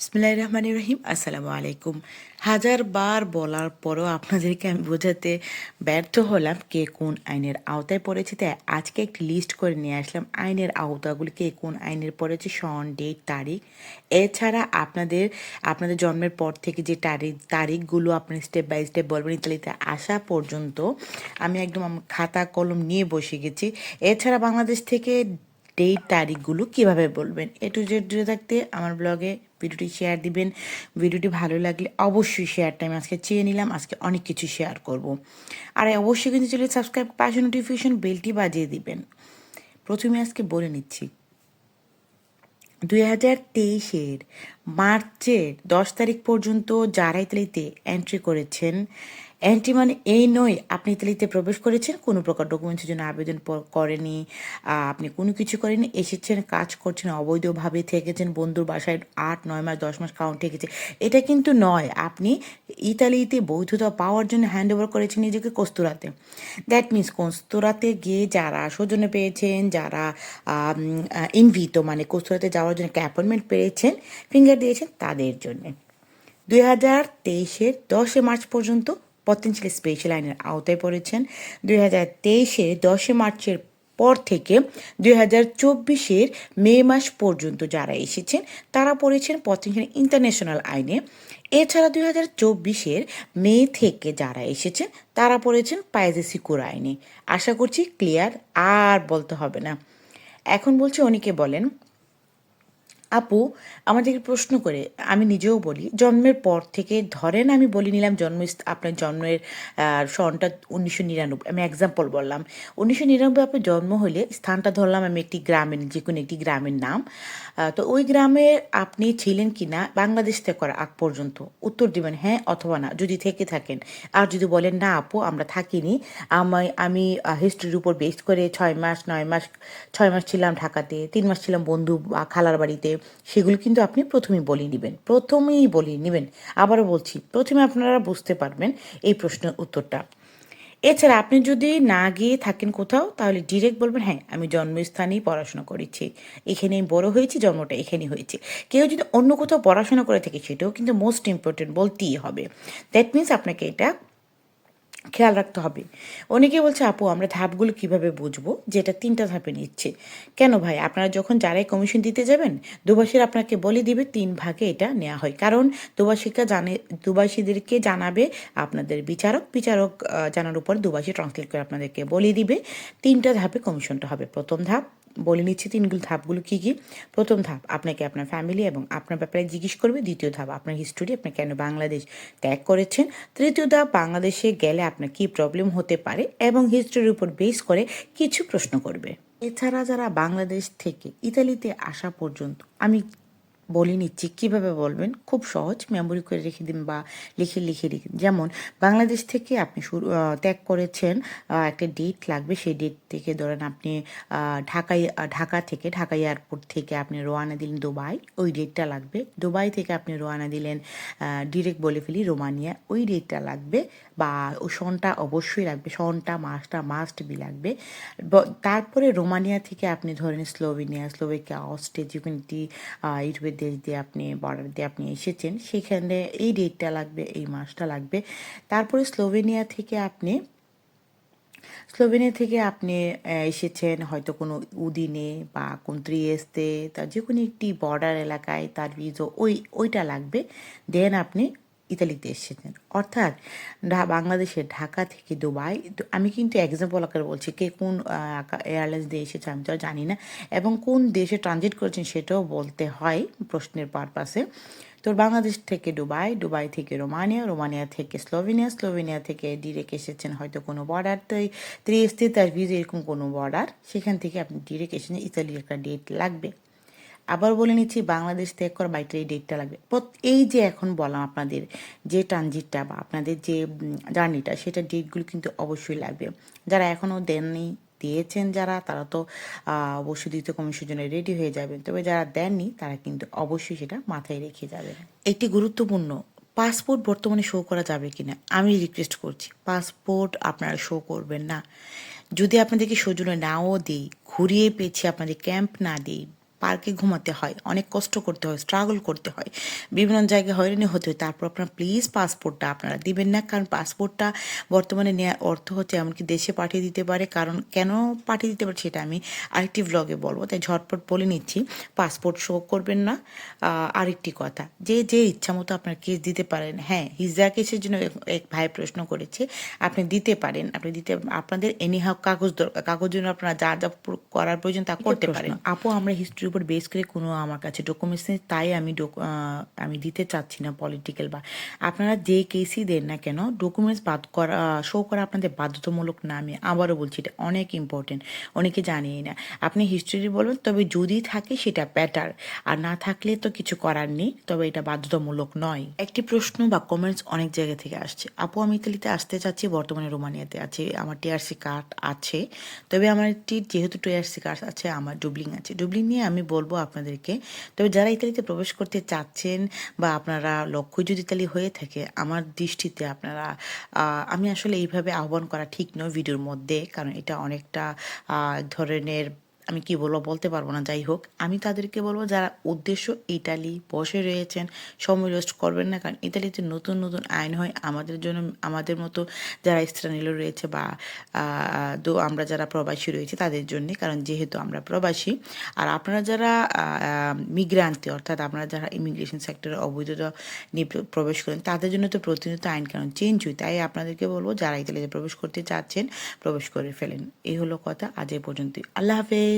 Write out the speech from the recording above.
বিসমিল্লাহ রহমান রহিম আসসালামু আলাইকুম। হাজার বার বলার পরও আপনাদেরকে আমি বোঝাতে ব্যর্থ হলাম কে কোন আইনের আওতায় পড়েছে। তাই আজকে একটি লিস্ট করে নিয়ে আসলাম আইনের আওতাগুলি, কে কোন আইনের পড়েছে, সন ডেট তারিখ। এছাড়া আপনাদের আপনাদের জন্মের পর থেকে যে তারিখ, তারিখগুলো আপনি স্টেপ বাই স্টেপ বলবেন ইতালিতে আসা পর্যন্ত আমি একদম খাতা, কলম নিয়ে বসে গেছি। এছাড়া বাংলাদেশ থেকে ডেট তারিখগুলো কীভাবে বলবেন? এ টু জেড জুড়ে থাকতে আমার ব্লগে ভিডিওটি শেয়ার দিবেন। ভিডিওটি ভালো লাগলে অবশ্যই শেয়ারটা আমি আজকে চেয়ে নিলাম, আজকে অনেক কিছু শেয়ার করব। আর অবশ্যই কিন্তু চলে সাবস্ক্রাইব পাশে নোটিফিকেশন বেলটি বাজিয়ে দিবেন। প্রথমে আজকে বলে নিচ্ছি। দুই হাজার তেইশের মার্চের দশ তারিখ পর্যন্ত যারাই ইতালিতে এন্ট্রি করেছেন এন্ট্রি মানে এই নয়, আপনি ইতালিতে প্রবেশ করেছেন, কোনো প্রকার ডকুমেন্টসের জন্য আবেদন করেনি আপনি কোনো কিছু করেনি এসেছেন, কাজ করছেন, অবৈধভাবে থেকেছেন, বন্ধুর বাসায় আট, নয় মাস, দশ মাস কাউন্ট থেকেছে। এটা কিন্তু নয়, আপনি ইতালিতে বৈধতা পাওয়ার জন্য হ্যান্ড ওভার করেছেন নিজেকে কস্তুরাতে। দ্যাট মিনস কস্তুরাতে গিয়ে যারা সৌজন্য পেয়েছেন, যারা ইনভিত মানে কস্তুরাতে যাওয়ার জন্য একটা অ্যাপয়েন্টমেন্ট পেয়েছেন ফিঙ্গার দিয়েছেন তাদের জন্যে। দুই হাজার তেইশের দশে মার্চ পর্যন্ত পতেঞ্চিয়াল স্পেশাল আইনের আওতায় পড়েছেন। দুই হাজার তেইশের দশে মার্চের পর থেকে দুই হাজার চব্বিশের মে মাস পর্যন্ত যারা এসেছেন, তারা পড়েছেন পতেঞ্চিয়াল ইন্টারন্যাশনাল আইনে। এছাড়া দুই হাজার চব্বিশের মে থেকে যারা এসেছেন, তারা পড়েছেন পাইজে সিকুর আইনে। আশা করছি ক্লিয়ার আর বলতে হবে না। এখন বলছি অনেকে বলেন আপু, আমাদেরকে প্রশ্ন করে, আমি নিজেও বলি, জন্মের পর থেকে ধরেন আমি বলে নিলাম জন্ম, আপনার জন্মের সনটা উনিশশো নিরানব্বই, আমি এক্সাম্পল বললাম। উনিশশো নিরানব্বই আপনার জন্ম হলে স্থানটা ধরলাম আমি একটি গ্রামের, যে কোনো একটি গ্রামের নাম। তো ওই গ্রামে আপনি ছিলেন কি না বাংলাদেশ থেকে করা আগ পর্যন্ত। উত্তর দিবেন হ্যাঁ অথবা না। যদি থেকে থাকেন। আর যদি বলেন, না আপু, আমরা থাকিনি। আমি আমি হিস্ট্রির উপর বেস করে ছয় মাস, নয় মাস, ছয় মাস ছিলাম ঢাকাতে, তিন মাস ছিলাম বন্ধু, বা খালার বাড়িতে। সেগুলো কিন্তু আপনি প্রথমেই বলে নেবেন, প্রথমেই বলে নেবেন। আবারও বলছি, প্রথমে আপনারা বুঝতে পারবেন এই প্রশ্নের উত্তরটা। এছাড়া আপনি যদি না গিয়ে থাকেন কোথাও, তাহলে ডিরেক্ট বলবেন হ্যাঁ আমি জন্মস্থানেই পড়াশোনা করেছি। এখানেই বড় হয়েছি, জন্মটা এখানেই হয়েছে। কেউ যদি অন্য কোথাও পড়াশোনা করে থাকে, সেটাও কিন্তু মোস্ট ইম্পর্টেন্ট বলতেই হবে। দ্যাট মিন্স আপনাকে এটা খেয়াল রাখতে হবে। অনেকে বলছে, আপু, আমরা ধাপগুলো কীভাবে বুঝব? যেটা তিনটা ধাপে নিচ্ছে। কেন ভাই? আপনারা যখন যারাই কমিশন দিতে যাবেন, দুবাসীর আপনাকে বলে দিবে, তিন ভাগে এটা নেওয়া হয়। কারণ দুবাসীকে জানে, দুবাসীদেরকে জানাবে আপনাদের বিচারক বিচারক জানার উপর দুবাসী ট্রান্সলেট করে আপনাদেরকে বলে দিবে। তিনটা ধাপে কমিশনটা হবে। প্রথম ধাপ বলে নিচ্ছি তিনগুলো ধাপগুলো কী কী? প্রথম ধাপ, আপনাকে আপনার ফ্যামিলি এবং আপনার ব্যাপারে জিজ্ঞেস করবে। দ্বিতীয় ধাপ, আপনার হিস্টোরি আপনি কেন বাংলাদেশ ত্যাগ করেছেন? তৃতীয় ধাপ, বাংলাদেশে গেলে আপনার কী প্রবলেম হতে পারে? এবং হিস্টোরির উপর বেস করে কিছু প্রশ্ন করবে। এছাড়া যারা বাংলাদেশ থেকে ইতালিতে আসা পর্যন্ত, আমি বলে নিচ্ছি, কীভাবে বলবেন? খুব সহজ মেমোরি করে রেখে দিন বা লিখে লিখে রেখে যেমন, বাংলাদেশ থেকে আপনি শুরু ত্যাগ করেছেন একটা ডেট লাগবে, সেই ডেট থেকে ধরেন আপনি ঢাকায় ঢাকা থেকে ঢাকা এয়ারপোর্ট থেকে আপনি রোয়ানা দিলেন দুবাই, ওই ডেটটা লাগবে। দুবাই থেকে আপনি রোয়ানা দিলেন ডিরেক্ট বলে ফেলি রোমানিয়া, ওই ডেটটা লাগবে বা ওই সনটা অবশ্যই লাগবে, সনটা মাসটা মাস্ট বি লাগবে। তারপরে রোমানিয়া থেকে আপনি ধরেন স্লোভেনিয়া স্লোভেকিয়া কোনো একটি ইউরোপের দেশ দিয়ে আপনি বর্ডার দিয়ে আপনি এসেছেন, সেখানে এই ডেটটা লাগবে, এই মাসটা লাগবে। তারপরে স্লোভেনিয়া থেকে আপনি, স্লোভেনিয়া থেকে আপনি এসেছেন হয়তো কোনো উদিনে বা কোন ত্রিয়েস্তে, তা যে কোনো একটি বর্ডার এলাকায় তার ভিজো ওই, ওইটা লাগবে। দেন আপনি ইতালিতে এসেছেন। অর্থাৎ বাংলাদেশের ঢাকা থেকে দুবাই। আমি কিন্তু এক্সাম্পল আকারে বলছি কে কোন এয়ারলাইন্স দিয়ে এসেছে আমি তো জানি না। এবং কোন দেশে ট্রানজিট করেছেন সেটাও বলতে হয় প্রশ্নের পারপাসে তো বাংলাদেশ থেকে দুবাই দুবাই থেকে রোমানিয়া রোমানিয়া থেকে স্লোভেনিয়া স্লোভেনিয়া থেকে ডিরেক্ট এসেছেন হয়তো কোনো বর্ডার তো ত্রিস্তে তার ভিজে এরকম কোনো বর্ডার সেখান থেকে আপনি ডিরেক্ট এসেছেন, ইতালির একটা ডেট লাগবে। আবার বলে নিচ্ছি, বাংলাদেশ ত্যাগ করা বাইকটা এই ডেটটা লাগবে। এই যে এখন বললাম আপনাদের যে ট্রানজিটটা বা আপনাদের যে জার্নিটা সেটা ডেটগুলো কিন্তু অবশ্যই লাগবে। যারা এখনও দেননি, দিয়েছেন যারা, তারা তো অবশ্যই দ্বিতীয় কমিশনের জন্য রেডি হয়ে যাবেন। তবে যারা দেননি, তারা কিন্তু অবশ্যই সেটা মাথায় রেখে যাবেন। একটি গুরুত্বপূর্ণ পাসপোর্ট বর্তমানে শো করা যাবে কিনা, আমি রিকোয়েস্ট করছি পাসপোর্ট আপনারা শো করবেন না। যদি আপনাদেরকে সৌজন্য নাও দিই, ঘুরিয়ে পেয়েছি আপনাদের ক্যাম্প না দিই পার্কে ঘুমাতে হয় অনেক কষ্ট করতে হয় স্ট্রাগল করতে হয়। বিভিন্ন জায়গায় হয়রানি হতে হয় তারপর আপনারা প্লিজ পাসপোর্টটা আপনারা দিবেন না কারণ পাসপোর্টটা বর্তমানে নেওয়ার অর্থ হচ্ছে এমনকি দেশে পাঠিয়ে দিতে পারে কারণ কেন পাঠিয়ে দিতে পারে সেটা আমি আরেকটি ভ্লগে বলব তাই ঝটপট বলে নিচ্ছি পাসপোর্ট শো করবেন না আরেকটি কথা যে যে ইচ্ছা মতো আপনার কেস দিতে পারেন হ্যাঁ হিজা কেসের জন্য এক- ভাই প্রশ্ন করেছে আপনি দিতে পারেন আপনি দিতে আপনাদের এনিহাও কাগজ দরকার কাগজ জন্য আপনারা যা যা করার প্রয়োজন তা করতে পারেন। আপু আমরা উপর বেস করে কোনো আমার কাছে ডকুমেন্টস নেই, তাই আমি আমি দিতে চাচ্ছি না পলিটিক্যাল বা। আপনারা যে কেসই দেন না কেন ডকুমেন্টস বাদ করা শো করা আপনাদের বাধ্যতামূলক না, আমি আবারও বলছি এটা অনেক ইম্পর্টেন্ট অনেকে জানিয়ে না। আপনি হিস্ট্রি বলবেন, তবে যদি থাকে সেটা ব্যাটার আর না থাকলে তো কিছু করার নেই, তবে এটা বাধ্যতামূলক নয়। একটি প্রশ্ন বা কমেন্টস অনেক জায়গা থেকে আসছে। আপু, আমি ইতালিতে আসতে চাচ্ছি, বর্তমানে রোমানিয়াতে আছি, আমার টিআরসি কার্ড আছে, তবে আমার একটি, যেহেতু টিআরসি কার্ড আছে, আমার ডুবলিং আছে। ডুবলিং নিয়ে আমি বলব আপনাদেরকে। তবে যারা ইতালিতে প্রবেশ করতে চাচ্ছেন বা আপনারা লক্ষ্য যদি ইতালি হয়ে থাকে, আমার দৃষ্টিতে আপনারা আমি আসলে এইভাবে আহ্বান করা ঠিক নয় ভিডিওর মধ্যে, কারণ এটা অনেকটা ধরনের আমি কি বলব, বলতে পারব না, যাই হোক। আমি তাদেরকে বলব, যারা উদ্দেশ্য ইটালি বসে রয়েছেন, সময় ওয়েস্ট করবেন না, কারণ ইতালিতে নতুন নতুন আইন হয়। আমাদের জন্য, আমাদের মতো যারা স্থানীয় রয়েছে বা দো, আমরা যারা প্রবাসী রয়েছে, তাদের জন্যে, কারণ যেহেতু আমরা প্রবাসী, আর আপনারা যারা মিগ্রান্তি অর্থাৎ আপনারা যারা ইমিগ্রেশন সেক্টরে অবৈধতা নিয়ে প্রবেশ করেন, তাদের জন্য তো প্রতিনিয়ত আইন কানুন চেঞ্জ হয়। তাই আপনাদেরকে বলব, যারা ইতালিতে প্রবেশ করতে চাচ্ছেন, প্রবেশ করে ফেলেন। এই হলো কথা আজ এই পর্যন্ত আল্লাহ হাফেজ।